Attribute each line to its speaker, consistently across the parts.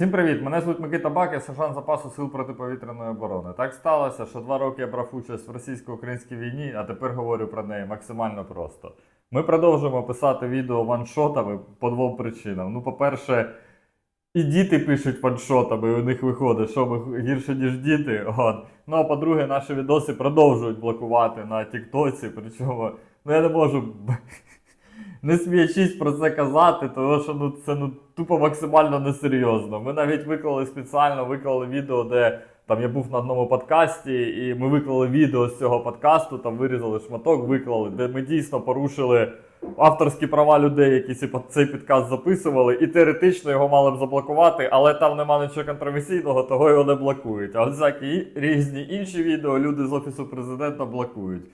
Speaker 1: Всім привіт! Мене звуть Микита Бак, я сержант запасу сил протиповітряної оборони. Так сталося, що два роки я брав участь в російсько-українській війні, а тепер говорю про неї максимально просто. Ми продовжуємо писати відео ваншотами по двом причинам. Ну, по-перше, і діти пишуть ваншотами, і у них виходить, що ми гірше, ніж діти. От. Ну а по-друге, наші відоси продовжують блокувати на Тіктоці. Причому ну, я не можу не сміячись про це казати, тому що ну, це ну, тупо максимально несерйозно. Ми навіть виклали спеціально виклали відео, де там я був на одному подкасті, і ми виклали відео з цього подкасту, там вирізали шматок, виклали, де ми дійсно порушили авторські права людей, які цей підкаст записували, і теоретично його мали б заблокувати, але там нема нічого контроверсійного, того його не блокують. А от всякі різні інші відео люди з офісу президента блокують.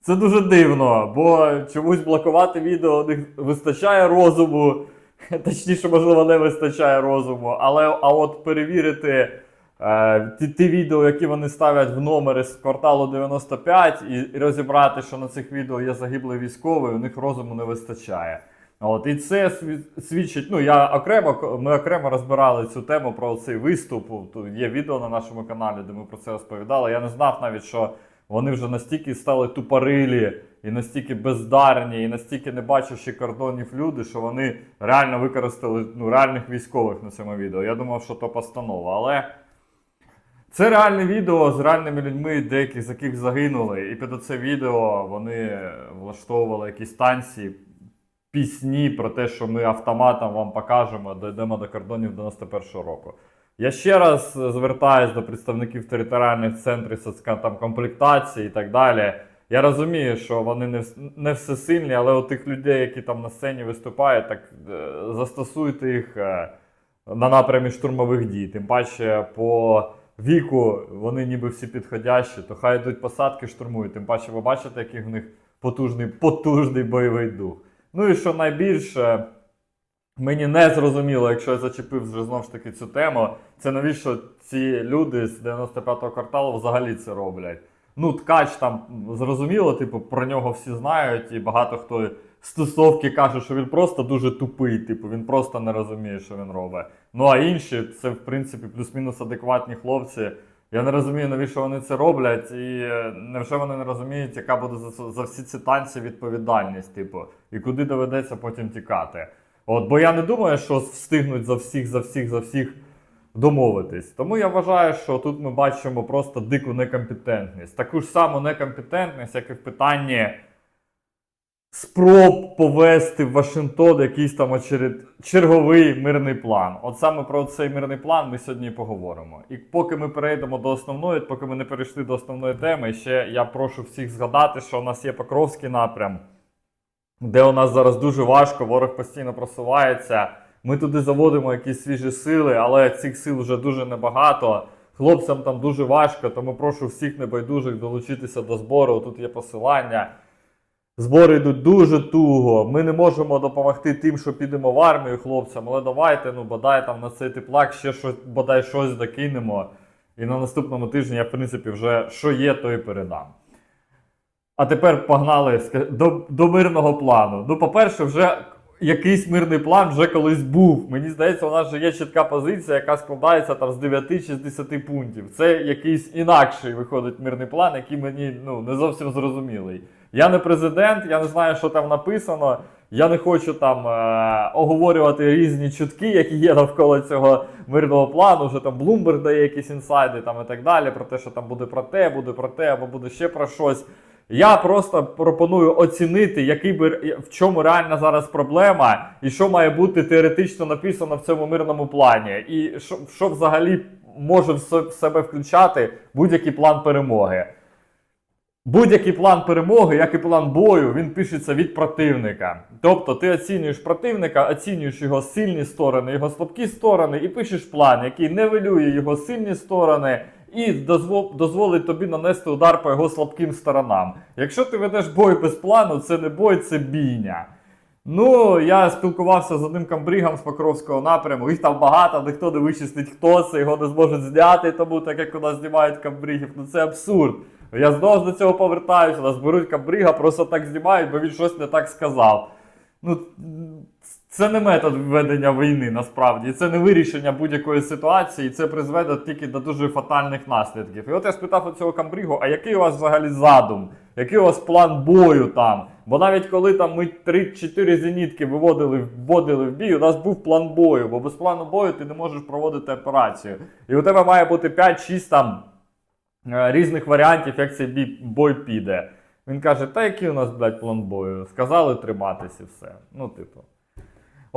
Speaker 1: Це дуже дивно, бо чомусь блокувати відео них вистачає розуму. Точніше, можливо, не вистачає розуму. Але а от перевірити е, ті, ті відео, які вони ставлять в номери з кварталу 95, і, і розібрати, що на цих відео є загиблий військовий, у них розуму не вистачає. От, і це свідчить. Ну, я окремо, ми окремо розбирали цю тему про цей виступ. Тут є відео на нашому каналі, де ми про це розповідали. Я не знав навіть, що вони вже настільки стали тупорилі, і настільки бездарні, і настільки не бачачи кордонів люди, що вони реально використали ну, реальних військових на цьому відео. Я думав, що то постанова. Але це реальне відео з реальними людьми, деякі з яких загинули. І під це відео вони влаштовували якісь танці, пісні про те, що ми автоматом вам покажемо, дійдемо до кордонів 91-го року. Я ще раз звертаюсь до представників територіальних центрів там, комплектації і так далі. Я розумію, що вони не, не всесильні, але у тих людей, які там на сцені виступають, так е, застосуйте їх е, на напрямі штурмових дій. Тим паче по віку вони ніби всі підходящі, то хай йдуть посадки, штурмують. Тим паче, ви бачите, який в них потужний, потужний бойовий дух. Ну і що найбільше. Мені не зрозуміло, якщо я зачепив вже знову ж таки цю тему, це навіщо ці люди з 95-го кварталу взагалі це роблять. Ну, ткач там зрозуміло, типу, про нього всі знають, і багато хто з тусовки каже, що він просто дуже тупий, типу, він просто не розуміє, що він робить. Ну а інші, це в принципі плюс-мінус адекватні хлопці. Я не розумію, навіщо вони це роблять, і е, невже вони не розуміють, яка буде за, за всі ці танці відповідальність, типу, і куди доведеться потім тікати. От, бо я не думаю, що встигнуть за всіх, за всіх, за всіх домовитись. Тому я вважаю, що тут ми бачимо просто дику некомпетентність. Таку ж саму некомпетентність, як і в питанні спроб повести в Вашингтон якийсь там очеред... черговий мирний план. От саме про цей мирний план ми сьогодні поговоримо. І поки ми перейдемо до основної, поки ми не перейшли до основної теми, ще я прошу всіх згадати, що у нас є Покровський напрям де у нас зараз дуже важко, ворог постійно просувається. Ми туди заводимо якісь свіжі сили, але цих сил вже дуже небагато. Хлопцям там дуже важко, тому прошу всіх небайдужих долучитися до збору. Тут є посилання. Збори йдуть дуже туго. Ми не можемо допомогти тим, що підемо в армію хлопцям, але давайте, ну бодай там на цей теплак ще щось, бодай щось докинемо. І на наступному тижні я, в принципі, вже що є, то і передам. А тепер погнали до, до мирного плану. Ну, по-перше, вже якийсь мирний план вже колись був. Мені здається, у нас вже є чітка позиція, яка складається там з 9 чи з 10 пунктів. Це якийсь інакший виходить мирний план, який мені ну, не зовсім зрозумілий. Я не президент, я не знаю, що там написано. Я не хочу там е- оговорювати різні чутки, які є навколо цього мирного плану. Вже там Bloomberg дає якісь інсайди там і так далі, про те, що там буде про те, буде про те, або буде ще про щось. Я просто пропоную оцінити, який би в чому реальна зараз проблема, і що має бути теоретично написано в цьому мирному плані, і що, що взагалі може в себе включати будь-який план перемоги. Будь-який план перемоги, як і план бою, він пишеться від противника. Тобто ти оцінюєш противника, оцінюєш його сильні сторони, його слабкі сторони, і пишеш план, який нивелює його сильні сторони і дозволить тобі нанести удар по його слабким сторонам. Якщо ти ведеш бой без плану, це не бой, це бійня. Ну, я спілкувався з одним камбригом з Покровського напряму. Їх там багато, ніхто не вичислить, хто це, його не зможуть зняти, тому так як у нас знімають камбригів. Ну це абсурд. Я знову до цього повертаюся, нас беруть камбрига, просто так знімають, бо він щось не так сказав. Ну, Це не метод ведення війни насправді, це не вирішення будь-якої ситуації, це призведе тільки до дуже фатальних наслідків. І от я спитав у цього камбрігу, а який у вас взагалі задум? Який у вас план бою там? Бо навіть коли там ми 3-4 зенітки виводили, вводили в бій, у нас був план бою, бо без плану бою ти не можеш проводити операцію. І у тебе має бути 5-6 там е, різних варіантів, як цей бой піде. Він каже: та який у нас, блядь, план бою? Сказали триматись і все. Ну, типу.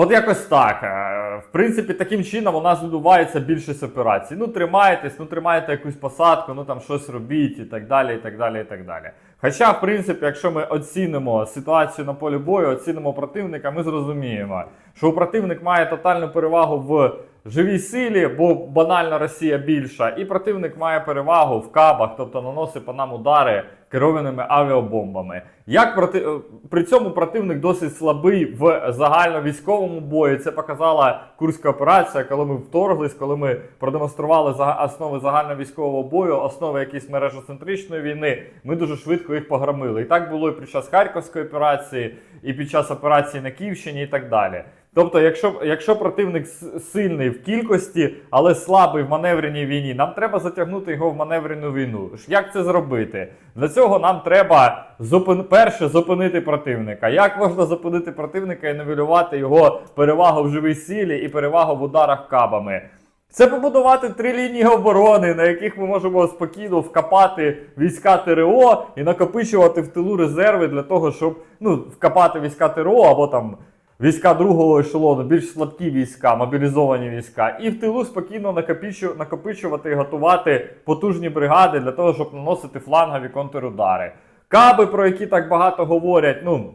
Speaker 1: От якось так. Е, В принципі, таким чином у нас відбувається більшість операцій. Ну, тримаєтесь, ну тримаєте якусь посадку, ну там щось робіть і так далі, і так далі, і так далі. Хоча, в принципі, якщо ми оцінимо ситуацію на полі бою, оцінимо противника, ми зрозуміємо, що противник має тотальну перевагу в живій силі, бо банально Росія більша, і противник має перевагу в кабах, тобто наносить по нам удари керованими авіабомбами. Як проти... е, при цьому противник досить слабий в загальновійськовому бою. Це показала Курська операція, коли ми вторглись, коли ми продемонстрували основи загальновійськового бою, основи якоїсь мережоцентричної війни. Ми дуже швидко їх погромили. І так було і під час Харківської операції, і під час операції на Київщині, і так далі. Тобто, якщо, якщо противник сильний в кількості, але слабий в маневреній війні, нам треба затягнути його в маневрену війну. Як це зробити? Для цього нам треба зупин... перше зупинити противника. Як можна зупинити противника і нивелювати його перевагу в живій силі і перевагу в ударах кабами? Це побудувати три лінії оборони, на яких ми можемо спокійно вкопати війська ТРО і накопичувати в тилу резерви для того, щоб ну, вкопати війська ТРО або там війська другого ешелону, більш слабкі війська, мобілізовані війська, і в тилу спокійно накопичу- накопичувати і готувати потужні бригади для того, щоб наносити флангові контрудари. Каби, про які так багато говорять, ну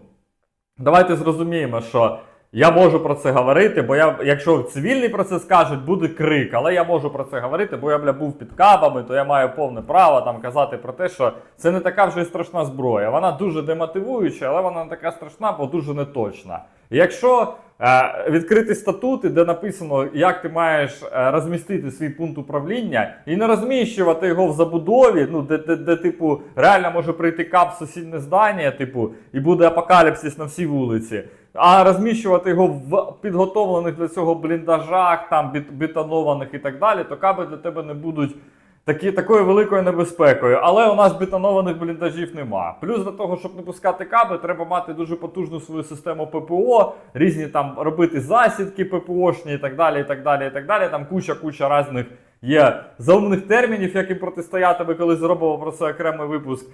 Speaker 1: давайте зрозуміємо, що я можу про це говорити, бо я, якщо цивільний про це скажуть, буде крик. Але я можу про це говорити, бо я бля був під кабами, то я маю повне право там казати про те, що це не така вже й страшна зброя. Вона дуже демотивуюча, але вона не така страшна, бо дуже неточна. Якщо е, відкрити статути, де написано, як ти маєш е, розмістити свій пункт управління, і не розміщувати його в забудові, ну де, де, де, типу, реально може прийти кап в сусіднє здання, типу, і буде апокаліпсис на всій вулиці. А розміщувати його в підготовлених для цього бліндажах, там бетонованих і так далі, то каби для тебе не будуть такі, такою великою небезпекою. Але у нас бетонованих бліндажів нема. Плюс до того, щоб не пускати каби, треба мати дуже потужну свою систему ППО, різні там робити засідки ППОшні і так далі. і так далі, і так далі. Там куча-куча різних є заумних термінів, як їм протистояти. Ми колись зробимо про це окремий випуск.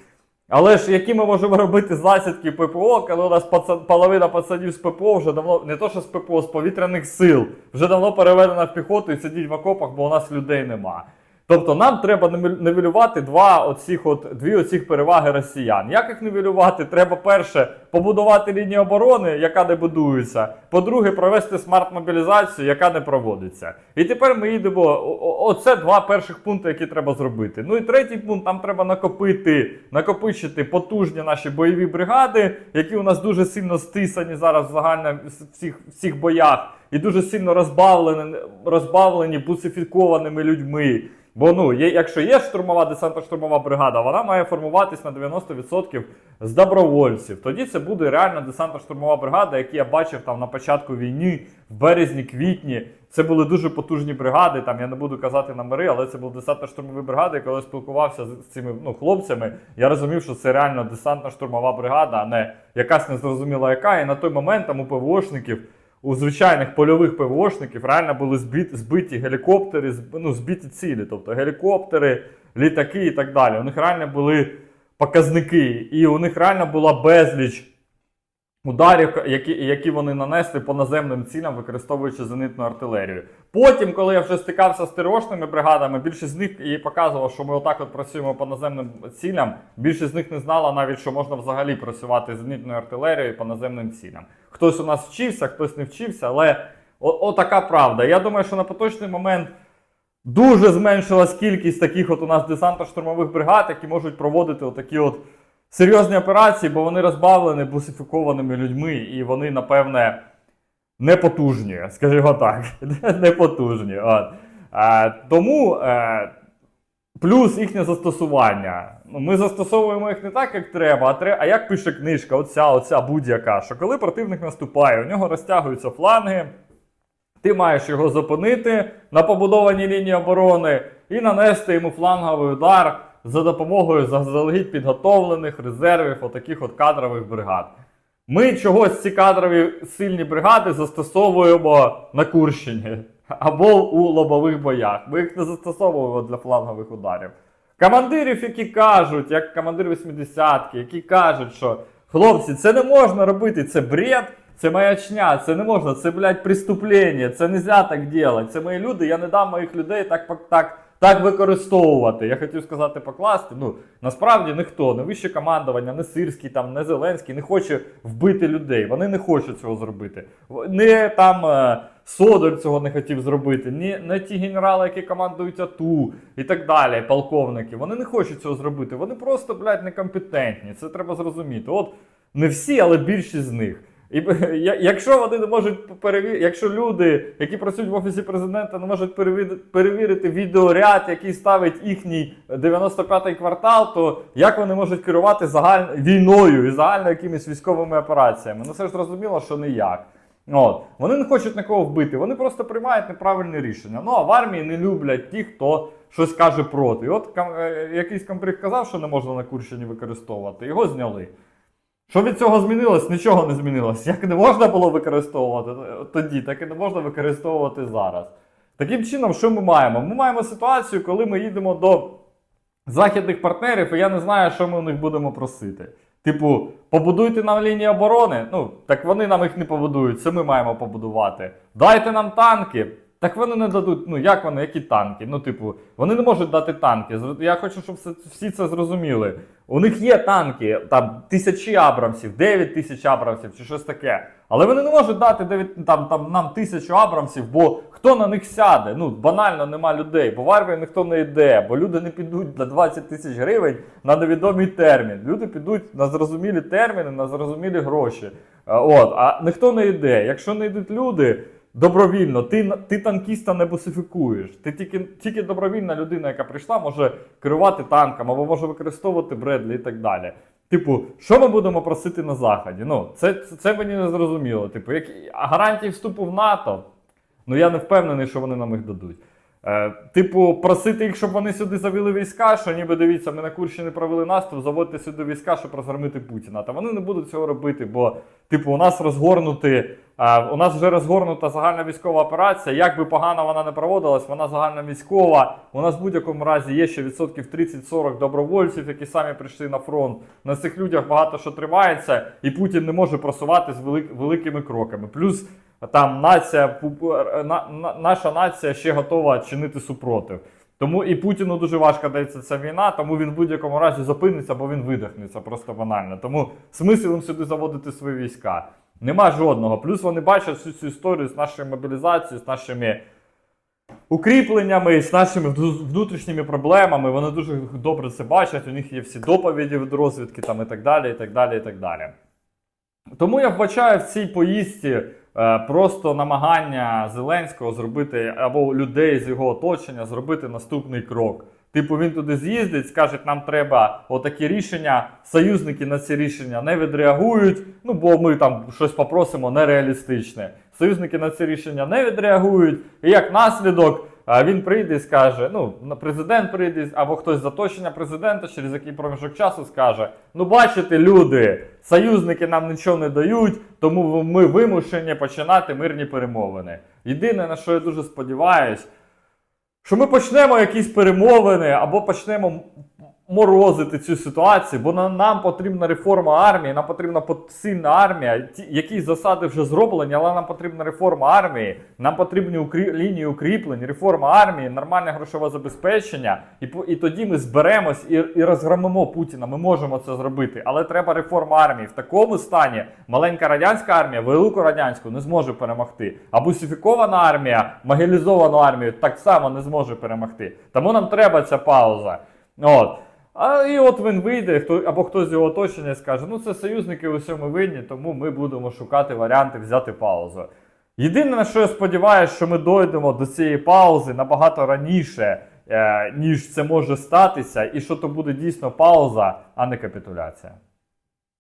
Speaker 1: Але ж які ми можемо робити засідки ППО, коли у нас паца- половина пацанів з ППО вже давно, не то що з ППО, з повітряних сил, вже давно переведена в піхоту і сидіть в окопах, бо у нас людей нема. Тобто нам треба нивелювати два оцих от, дві оцих переваги росіян. Як їх нивелювати? Треба перше побудувати лінію оборони, яка не будується. По-друге, провести смарт-мобілізацію, яка не проводиться. І тепер ми їдемо. Оце два перших пункти, які треба зробити. Ну і третій пункт, нам треба накопити, накопичити потужні наші бойові бригади, які у нас дуже сильно стисані зараз в загально всіх, всіх боях, і дуже сильно розбавлені, розбавлені бусифікованими людьми. Бо ну, є, якщо є штурмова десантно-штурмова бригада, вона має формуватись на 90% з добровольців. Тоді це буде реально десантно-штурмова бригада, які я бачив там на початку війни, в березні, квітні. Це були дуже потужні бригади. Там я не буду казати номери, але це були десантно-штурмові бригади. І коли спілкувався з цими ну, хлопцями, я розумів, що це реально десантно-штурмова бригада, а не якась незрозуміла яка. І на той момент там у ПВОшників у звичайних польових ПВОшників реально були збиті, збиті гелікоптери, ну, збиті цілі, тобто гелікоптери, літаки і так далі. У них реально були показники, і у них реально була безліч ударів, які, які вони нанесли по наземним цілям, використовуючи зенитну артилерію. Потім, коли я вже стикався з ТРОшними бригадами, більшість з них і показував, що ми отак от працюємо по наземним цілям. Більшість з них не знала навіть, що можна взагалі працювати зенітною артилерією по наземним цілям. Хтось у нас вчився, хтось не вчився, але отака правда. Я думаю, що на поточний момент дуже зменшилась кількість таких от у нас десантно-штурмових бригад, які можуть проводити отакі от серйозні операції, бо вони розбавлені бусифікованими людьми, і вони, напевне, не потужні, скажімо так. не потужні. От. Е, тому е, Плюс їхнє застосування. Ну, ми застосовуємо їх не так, як треба, а, тре... а як пише книжка, оця, оця будь-яка, що коли противник наступає, у нього розтягуються фланги, ти маєш його зупинити на побудованій лінії оборони і нанести йому фланговий удар за допомогою заздалегідь підготовлених резервів отаких от кадрових бригад. Ми чогось ці кадрові сильні бригади застосовуємо на Курщині або у лобових боях. Ми їх не застосовуємо для флангових ударів. Командирів, які кажуть, як командир 80-ки, які кажуть, що хлопці, це не можна робити, це бред, це маячня, це не можна, це, блядь, преступлення, це нельзя так делать. Це мої люди, я не дам моїх людей так, так, так використовувати. Я хотів сказати покласти. Ну, насправді ніхто, не вище командування, не Сирський, там, не Зеленський не хоче вбити людей. Вони не хочуть цього зробити. Не там е, Содор цього не хотів зробити, ні, не ті генерали, які командують АТУ і так далі, полковники. Вони не хочуть цього зробити. Вони просто, блядь, некомпетентні. Це треба зрозуміти. От не всі, але більшість з них. І якщо вони не можуть перевірити, якщо люди, які працюють в офісі президента, не можуть перевірити, відеоряд, який ставить їхній 95-й квартал, то як вони можуть керувати загаль... війною і загально якимись військовими операціями? Ну це ж зрозуміло, що ніяк. От. Вони не хочуть нікого вбити, вони просто приймають неправильне рішення. Ну а в армії не люблять ті, хто щось каже проти. І от кам- е, якийсь комбриг казав, що не можна на Курщині використовувати, його зняли. Що від цього змінилось? Нічого не змінилось. Як не можна було використовувати тоді, так і не можна використовувати зараз. Таким чином, що ми маємо? Ми маємо ситуацію, коли ми їдемо до західних партнерів, і я не знаю, що ми у них будемо просити. Типу, побудуйте нам лінії оборони. Ну, так вони нам їх не побудують, це ми маємо побудувати. Дайте нам танки. Так вони не дадуть. Ну як вони, які танки? Ну, типу, вони не можуть дати танки. Я хочу, щоб всі це зрозуміли. У них є танки, там тисячі абрамсів, 9 тисяч абрамсів чи щось таке. Але вони не можуть дати 9, там, там, нам тисячу абрамсів, бо хто на них сяде? Ну, банально нема людей, бо в армію ніхто не йде, бо люди не підуть на 20 тисяч гривень на невідомий термін. Люди підуть на зрозумілі терміни, на зрозумілі гроші. Е, От, а ніхто не йде. Якщо не йдуть люди. Добровільно, ти, ти танкіста не бусифікуєш. Ти тільки, тільки добровільна людина, яка прийшла, може керувати танком або може використовувати Бредлі і так далі. Типу, що ми будемо просити на Заході? Ну, це, це, мені не зрозуміло. Типу, які, гарантії вступу в НАТО? Ну я не впевнений, що вони нам їх дадуть. Е, типу, просити їх, щоб вони сюди завели війська, що ніби дивіться, ми на Курщині провели наступ, заводьте сюди війська, щоб розгромити Путіна. Та вони не будуть цього робити, бо, типу, у нас розгорнути, е, у нас вже розгорнута загальна військова операція. Як би погано вона не проводилась, вона загальна військова. У нас в будь-якому разі є ще відсотків 30-40 добровольців, які самі прийшли на фронт. На цих людях багато що тривається, і Путін не може просуватись велик, великими кроками. Плюс там нація, наша нація ще готова чинити супротив. Тому і Путіну дуже важко дається ця війна, тому він в будь-якому разі зупиниться, бо він видихнеться просто банально. Тому смисл їм сюди заводити свої війська. Нема жодного. Плюс вони бачать всю цю історію з нашою мобілізацією, з нашими укріпленнями, з нашими внутрішніми проблемами. Вони дуже добре це бачать. У них є всі доповіді від розвідки там і так далі, і так далі, і так далі. Тому я вбачаю в цій поїздці просто намагання Зеленського зробити або людей з його оточення зробити наступний крок. Типу, він туди з'їздить, скаже, нам треба отакі рішення. Союзники на ці рішення не відреагують. Ну бо ми там щось попросимо нереалістичне. Союзники на ці рішення не відреагують. І як наслідок, він прийде і скаже: ну, президент прийде, або хтось з оточення президента, через який проміжок часу скаже: Ну, бачите, люди, союзники нам нічого не дають, тому ми вимушені починати мирні перемовини. Єдине, на що я дуже сподіваюсь, що ми почнемо якісь перемовини або почнемо морозити цю ситуацію, бо нам потрібна реформа армії, нам потрібна пот- сильна армія. Ті, які засади вже зроблені, але нам потрібна реформа армії, нам потрібні укрі... лінії укріплень, реформа армії, нормальне грошове забезпечення. І, і тоді ми зберемось і, і розгромимо Путіна. Ми можемо це зробити. Але треба реформа армії. В такому стані маленька радянська армія, велику радянську не зможе перемогти. А бусифікована армія, могилізовану армію так само не зможе перемогти. Тому нам треба ця пауза. От. А і от він вийде, хто або хтось з його оточення скаже: ну це союзники у всьому винні, тому ми будемо шукати варіанти взяти паузу. Єдине, на що я сподіваюся, що ми дойдемо до цієї паузи набагато раніше, е, ніж це може статися, і що то буде дійсно пауза, а не капітуляція.